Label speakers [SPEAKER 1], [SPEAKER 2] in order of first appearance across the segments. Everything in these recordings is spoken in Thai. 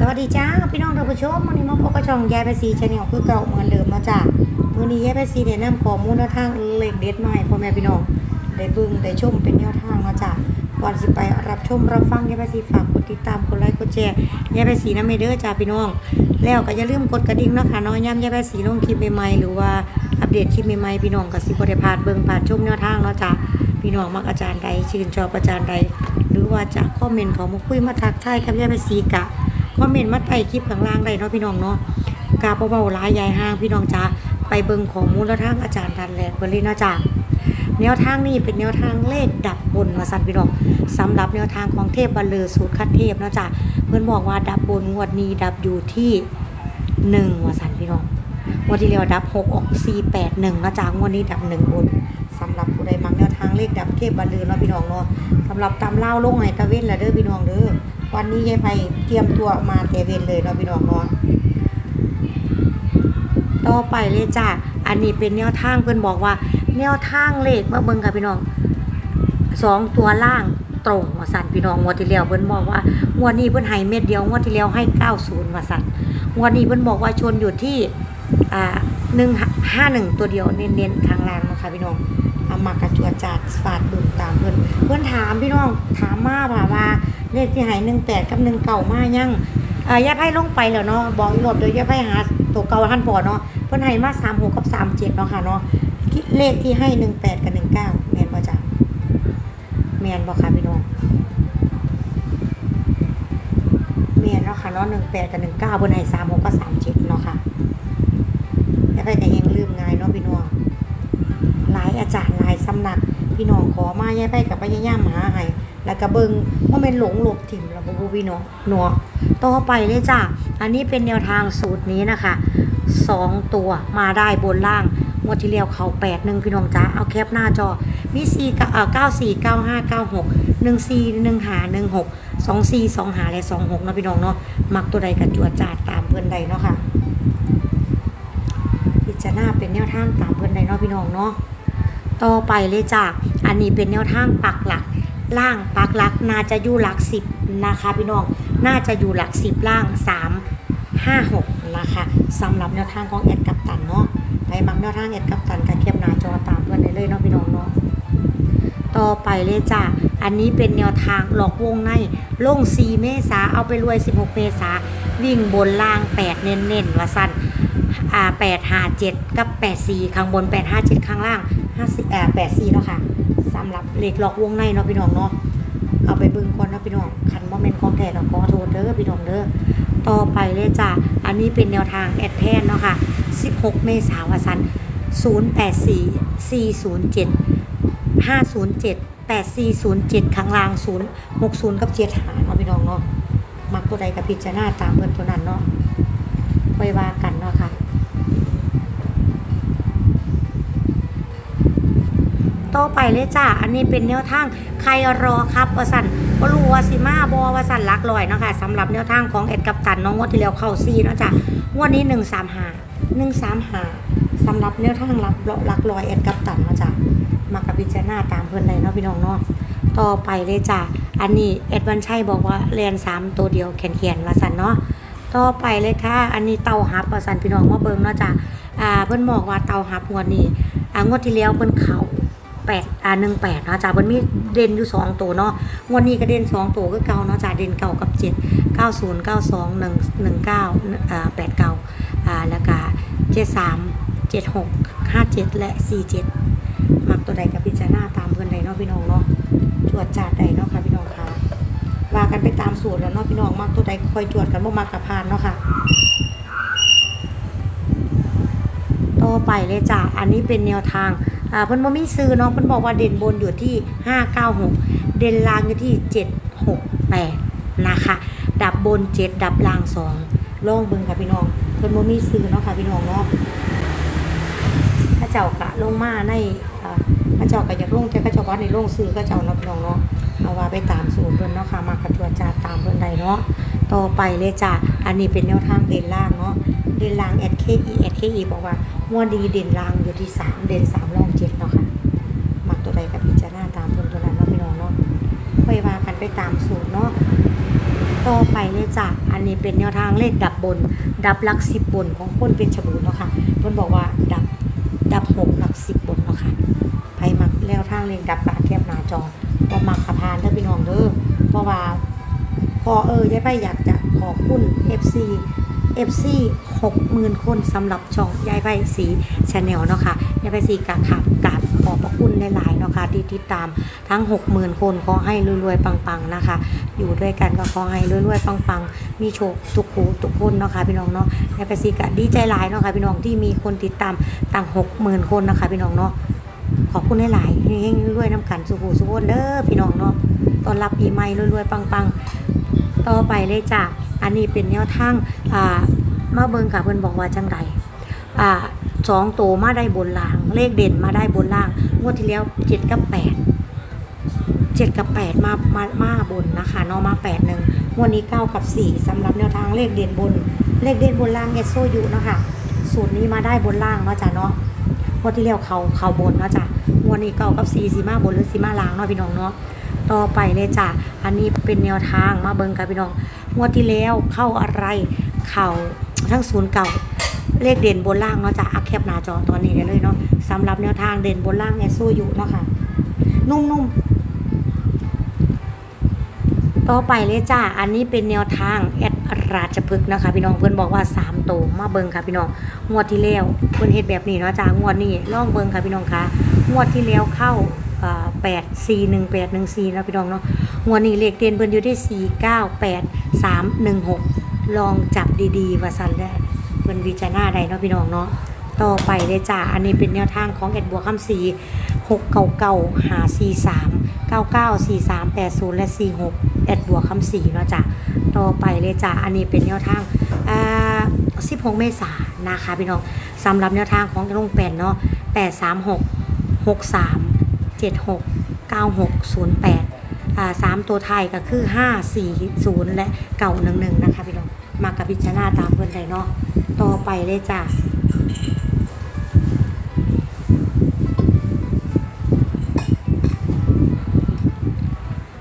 [SPEAKER 1] สวัสดีจ้าพี่น้องท่านผู้ชมวันนี้มาพบกับช่องยายไปซีชาแนลคือเก่าเหมือนเดิมเนาะจ้าวันนี้ยายไปซีได้นำข้อมูลแนวทางเล็กเด็ดมาให้พ่อแม่พี่น้องได้เบิ่งได้ชมเป็นแนวทางเนาะจ้าก่อนสิไปรับชมรับฟังยายไปซีฝากกดติดตามกดไลค์กดแชร์ยายไปซีนะเมเด้อจ้าพี่น้อง แล้วก็อย่าลืมกดกระดิ่งนะคะน้อยย้ำยายไปซีลงคลิปใหม่ๆหรือว่าอัปเดตคลิปใหม่ๆพี่น้องก็สิบ่ได้พาดเบิ่งผ่านชมแนวทางเนาะจ้าพี่น้องมักอาจารย์ใดชื่นชอบอาจารย์ใด หรือว่าจะคอมเมนต์เขามาคุยมาทักทายกับยายไปซีกะ คอมเมนต์มาใต้คลิปข้างล่างได้เนาะพี่น้องเนาะกาเบาๆหลายยายห้างพี่น้องจ้าไปเบิ่งของมูลทางอาจารย์ทันแหลกเบิ่งเลยนะจ้าแนวทางนี้เป็นแนวทางเลขดับบนมาสัตว์พี่น้องสำหรับแนวทางของเทพบัลเลอสูตรคัดเทพเนาะจ้าเพิ่อนบอกว่าดับบนงวดนี้ดับอยู่ที่หนึ่งว่าสัตว์พี่น้องงวดที่แล้วดับหกออกสี่แปดหนึ่งเนาะจ้างวดนี้ดับหนึ่งบนสำหรับผู้ใดมักแนวทางเลขดับเทพบัลเลอเนาะพี่น้องเนาะสำหรับตามเล่าลงไห้ตะเว้นละเด้อพี่น้องเด้อ วันนี้ยายไปเตรียมตัวมาเตเวนเลยเนาะพี่น้องเนาะต่อไปเลยจ้าอันนี้เป็นแนวทางเพื่อนบอกว่า แนวทางเลขมาเบิ่งกับพี่น้องสองตัวล่างตรงว่าสันพี่น้องงวดที่แล้วเพิ่นบอกว่างวดนี้เพิ่นให้เม็ดเดียวงวดที่แล้วให้90ว่าสันงวดนี้เพิ่นบอกว่าชนอยู่ที่อ่า151ตัวเดียวเน้นๆข้างล่างนะคะพี่น้องเอามากระจวดจาดฟาดบึ้มตามเพิ่อนเพิ่อนถามพี่น้องถามมาว่าว่า เลขที่หายหนึ่งแปดกับหนึ่งเก่ามายังอ่าย่าไพ่ลงไปแล้วเนาะบอกอีกรอบเดี๋ยวย่าไพ่หาตัวเก่าท่านปอเนาะเพิ่นให้มาสามหกกับสามเจ็ดเนาะค่ะเนาะเลขที่ให้หนึ่งแปดกับหนึ่งเก้าแมนบ่จ้ะแมนบ่ค่ะพี่น้องแมนเนาะค่ะเนาะหนึ่งแปดกับหนึ่งเก้าเพิ่นให้สามหกกับสามเจ็ดเนาะค่ะย่าไพ่ก็ยังลืมง่ายเนาะพี่น้องหลายอาจารย์หลายสำนักพี่น้องขอมาย่าไพ่กับพยายามหาให้ แล้วก็เบิงว่าเป็นหลงหลบถิ่มแล้วบูพี่เนาะเนาะต่อไปเลยจ้ะอันนี้เป็นแนวทางสูตรนี้นะคะสองตัวมาได้บนล่างงวดที่แล้วเขาแปดหนึ่งพี่น้องจ้าเอาแคปหน้าจอมีสี่เก้าสี่เก้าห้าเก้าหกหนึ่งสี่หนึ่งหาหนึ่งหกสองสี่สองหาและสองหกเนาะพี่น้องเนาะมักตัวใดกับจัวจาดตามเพื่อนใดเนาะค่ะพิจารณาเป็นแนวทางตามเพื่อนใดเนาะพี่น้องเนาะต่อไปเลยจ้ะอันนี้เป็นแนวทางปักหลัก ล่างปักหลักน่าจะอยู่หลักสิบนะคะพี่น้องน่าจะอยู่หลักสิบล่างสามห้าหกนะคะสำหรับแนวทางของแอดกัปตันเนาะไปมักแนวทางแอดกัปตันกับเข้มหน้าจอตามเพื่อนได้เลยเนาะพี่น้องเนาะต่อไปเลยจ้ะอันนี้เป็นแนวทางหลอกวงในลง 4 เมษาเอาไปรวย 16 เมษาวิ่งบนล่าง 8 เน้นๆว่าสั้นอ่า8 5 7 กับ 8 4 ข้างบน 8 5 7 ข้างล่าง50อ่า8 4 เนาะค่ะ สำหรับเหล็กหลอกวงในเนาะพี่น้องเนาะเอาไปเบิ่งก่อนเนาะพี่น้องคันบ่แม่นของแท้ก็ขอโทษเด้อพี่น้องเด้อต่อไปเลยจ้ะอันนี้เป็นแนวทางแอดแทนเนาะค่ะ 16 เมษายน084 407 507 8407ข้างล่าง 060 กับ7หาเนาะพี่น้องเนาะมักตัวใดกับพิจารณาตามเพิ่นตัวนั้นเนาะไว้ว่ากันเนาะค่ะ ต่อไปเลยจ้า อันนี้เป็นแนวทางใครรอครับวสันบรูวสิมาบอวสันลักลอยเนาะค่ะสำหรับแนวทางของเอ็ดกับตันน้องงวดที่แล้วเข้าซีเนาะจ้ะงวดนี้หนึ่งสามหาหนึ่งสามหาสำหรับแนวทางลักลักลอยเอ็ดกับตันเนาะจ้ะมากับพิจารณาตามเพื่อนเลยเนาะพี่น้องเนาะต่อไปเลยจ้ะอันนี้เอ็ดวันชัยบอกว่าเรียนสามตัวเดียวแขนแขนวสันเนาะต่อไปเลยค่ะ อันนี้เตาฮับวสันพี่น้องมาเบิ่งเนาะจ้ะอ่าเพิ่อนบอกว่าเตาฮับงวดนี้อ่างวดที่แล้วเพิ่อนเขา แปดอ่าหนึ่งแปดนะจ้ามันมีเด่นอยู่สองตัวเนาะงวันนี้ก็เด่นสองตัวก็เก่าเนาะจ้าเด่นเก่ากับเจ็ดเก้าศูนย์เก้าสองหนึ่งหนึ่งเก้าอ่าแปดเก้าอ่าแล้วก็เจ็ดสามเจ็ดหกห้าเจ็ดและสี่เจ็ดมักตัวใดกับพิจารณาตามเพื่อนใดเนาะพี่น้องเนาะจวดจาดใดเนาะค่ะพี่น้องค่ะว่ากันไปตามสูตรแล้วเนาะพี่น้องมักตัวใดคอยจวดกันบ่มักกับพานเนาะค่ะต่อไปเลยจ้ะอันนี้เป็นแนวทาง อ่าเพิ่นบ่มีซื้อเนาะเพิ่นบอกว่าเด่นบนอยู่ที่ 596 เด่นล่างอยู่ที่ 768 นะคะ ดับบน 7 ดับล่าง 2 ลองเบิ่งค่ะพี่น้อง เพิ่นบ่มีซื้อเนาะค่ะพี่น้องเนาะถ้าเจ้ากะลงมาในอ่าถ้าเจ้าก็อยากลงแต่ก็เจ้าว่าในลงซื้อก็เจ้าเนาะพี่น้องเนาะเอาว่าไปตามสูตรเพิ่นเนาะค่ะมากระจวดจาตามเพิ่นใดเนาะต่อไปเลยจ้ะอันนี้เป็นแนวทางเด่นล่างเนาะเด่นล่าง SKE SKE บอกว่าม่วนดีเด่นล่างอยู่ที่ 3 เด่น3รอง 7เนาะค่ะมักตัวใดกับพิจารณาตามเพิ่นตัวนั้นเนาะพี่น้องเนาะค่อยว่ากันไปตามสูตรเนาะต่อไปเลยจ้ะอันนี้เป็นแนวทางเลขดับบน ดับหลักสิบบนของคนเป็นฉบูเนาะค่ะเพิ่นบอกว่าดับดับหกหลักสิบบนเนาะค่ะไผมักแนวทางเลขดับกาแคบหน้าจอบ่มักขะพานเด้อพี่น้องเด้อเพราะว่าพอเออยายไปอยากจะขอบคุณ FC FC 60,000 คนสำหรับช่องยายไปสีชาแนลเนาะค่ะยายไปสีกาขับกราบขอบพระคุณหลายๆเนาะค่ะที่ติดตามทั้ง 60,000 คนขอให้รวยๆปังๆนะคะ อยู่ด้วยกันก็ขอให้รวยๆปังๆ มีโชคทุกคูทุกคนเนาะค่ะพี่น้องเนาะยายไปสีกะดีใจหลายเนาะค่ะพี่น้องที่มีคนติดตามต่าง60,000 คนนะคะ พี่น้องเนาะขอบคุณหลายๆเฮงๆรวยๆน้ำกันสุขูสุขเด้อพี่น้องเนาะตอนรับปีใหม่รวยๆปังๆ ต่อไปเลยจ้ะ อันนี้เป็นแนวทางอ่ามาเบิงค่ะเพิ่นบอกว่าจังไดอ่าสองโตวมาได้บนล่าง เลขเด่นมาได้บนล่างงวดที่แล้วเจ็ดกับแปดเจ็ดกับแปดมามามาบนนะคะเนาะมาแปดหนึ่งงวดนี้เก้ากับสี่สำหรับแนวทางเลขเด่นบน เลขเด่นบนล่างเอสโซยูนะคะสูตรนี้มาได้บนล่างเนาะจ้ะเนาะงวดที่แล้วเขาเขาบนเนาะจ้ะงวดนี้เก้ากับสี่สีมาบนหรือสีมาล่างเนาะพี่น้องเนาะ ต่อไปเลยจ้ะ อันนี้เป็นแนวทางมาเบิ่งกันพี่น้องงวดที่แล้วเข้าอะไร เข่าทั้งศูนย์เก่าเลขเด่นบนล่างเนาะจ้ะอักแคปหน้าจอตอนนี้ได้เลยเนาะสำหรับแนวทางเด่นบนล่างเนี่ยสู้อยู่เนาะค่ะ นุ่มๆ ต่อไปเลยจ้า อันนี้เป็นแนวทางแอดราชพฤกษ์นะคะ พี่น้องเพื่อนบอกว่า3โตมาเบิงค่ะพี่น้องงวดที่แล้วเพื่อนเฮ็ดแบบนี้เนาะจ้างวดนี้ล่องเบิงค่ะพี่น้องคะงวดที่แล้วเข้า แปดสี่หนึ่งแปดหนึ่งสี่นะพี่น้องเนาะงวดนี้เลขเด่นเพิ่นอยู่ที่สี่เก้าแปดสามหนึ่งหกลองจับดีๆว่าสันได้เพิ่นวิจารณาได้เนาะพี่น้องเนาะต่อไปเลยจ้าอันนี้เป็นแนวทางของเอ็ดบัวคำสีหกเก้าเก้าหาสี่สามเก้าเก้าสี่สามแปดศูนย์และสี่หกเอ็ดบัวคำสีเนาะจ้ะต่อไปเลยจ้าอันนี้เป็นแนวทางอ่าสิบหกเมษานะคะพี่น้องสำหรับแนวทางของลุงแปนเนาะแปดสามหกหกสาม เจ็ดหกเก้าหกศูนย์แปดอ่าสามตัวไทยก็คือห้าสี่ศูนย์และเก่าหนึ่งหนึ่งนะคะพี่น้องมากับพิจารณาตามเพื่อนเลยเนาะต่อไปเลยจ้า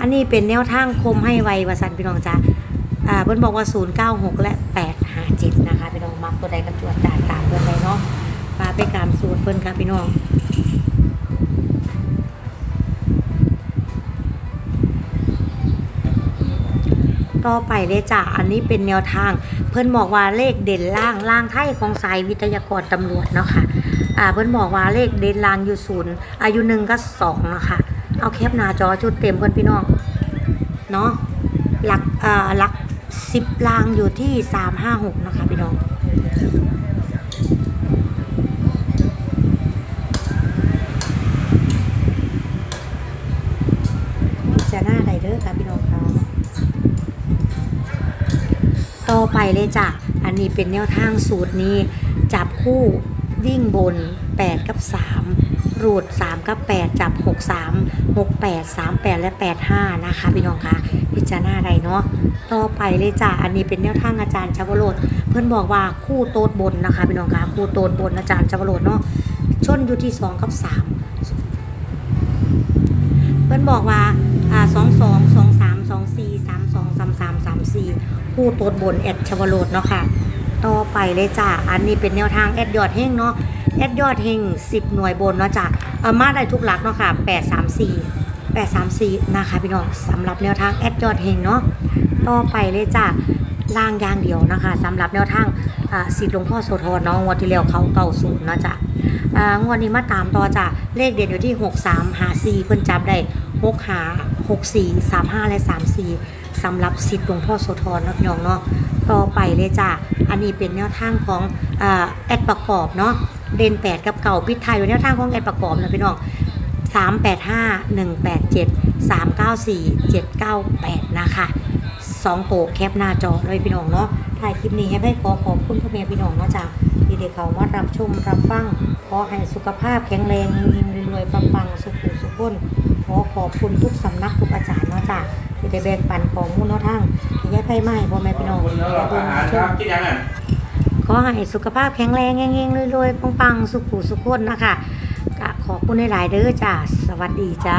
[SPEAKER 1] อันนี้เป็นแนวทางคมให้ไววาสันพี่น้องจ้าอ่าเพิ่นบอกว่า 096 และ 857 นะคะพี่น้องมักตัวใดกับจวดจ่าตามเพิ่นเลยเนาะมาไปกามสูตรเพิ่นค่ะพี่น้อง ต่อไปเลยจ้ะอันนี้เป็นแนวทาง เพิ่นบอกว่าเลขเด่นล่างล่างไทยของสายวิทยากรตำรวจเนาะค่ะอ่าเพิ่นบอกว่าเลขเด่นล่างอยู่ศูนย์อายุหนึ่งก็สองนะคะเอาแคปหน้าจอชุดเต็มเพื่อนพี่น้องเนาะหลักอ่าหลักสิบล่างอยู่ที่สามห้าหกนะคะพี่น้อง ไปเลยจ้ะ อันนี้เป็นแนวทางสูตรนี้ จับคู่วิ่งบน 8 กับ 3 รูด 3 กับ 8 จับ 6 3 6 8 3 8 และ 8 5 นะคะ พี่น้องคะพิจารณาใดเนาะต่อไปเลยจ้ะ อันนี้เป็นแนวทางอาจารย์ชาวโรดเพื่อนบอกว่าคู่โต๊ดบนนะคะ พี่น้องคะคู่โต๊ดบนอาจารย์ชาวโรดเนาะชนอยู่ที่ 2 กับ 3 เพื่อนบอกว่าอ่าสองสองสองสาม คู่ตัวบนแอดชวโรดเนาะค่ะ ต่อไปเลยจ้ะ อันนี้เป็นแนวทางแอดยอดเฮงเนาะ แอดยอดเฮงสิบหน่วยบนเนาะจ้ะเอามาได้ทุกหลักเนาะค่ะแปดสามสี่แปดสามสี่นะคะพี่น้องสำหรับแนวทางแอดยอดเฮงเนาะ ต่อไปเลยจ้ะล่างย่างเดียวนะคะสำหรับแนวทางอ่าสิทธิ์หลวงพ่อโสธรเนาะงวดที่แล้วเขาเก่าศูนย์เนาะจ้ะอ่างวดนี้มาตามต่อจ้ะเลขเด่นอยู่ที่ 6 3 หา4เพิ่นจับได้ 6 หา 6 4 3 5 และ 3 4 สำหรับสิทธิ์หลวงพ่อโสธรนาะพี่น้องเนาะต่อไปเลยจ้ะอันนี้เป็นแนวทางของแอดประกอบเนาะเด่น8กับเก่าพิดไทยอยู่แนวทางของแอดประกอบนะพี่น้อง385 187 394 798นะคะสองโตแคปหน้าจอเลยพี่น้องเนาะถ่ายคลิปนี้ให้ให้ขอขอบคุณพ่อแม่พี่น้องเนาะจ้ะที่ได้เขามารับชมรับฟังขอให้สุขภาพแข็งแรงเฮงรวยๆปังๆสุขุสุขนขอขอบคุณทุกสำนักทุกอาจารย์เนาะจ้ะ ที่ได้แบ่งปันของมูลเนาะทั้งที่ให้ไพ่ไม้พ่อแม่พี่น้อง
[SPEAKER 2] คน
[SPEAKER 1] ได้
[SPEAKER 2] เลิก
[SPEAKER 1] เบิ่
[SPEAKER 2] อางหาร
[SPEAKER 1] ช
[SPEAKER 2] ครั
[SPEAKER 1] ม
[SPEAKER 2] บกินยังไง
[SPEAKER 1] ขอให้สุขภาพแข็งแรงเฮงๆรวยๆปังๆ สุขุสุขนนะคะก็ขอบคุณหลายๆเด้อจ้ะสวัสดีจ้า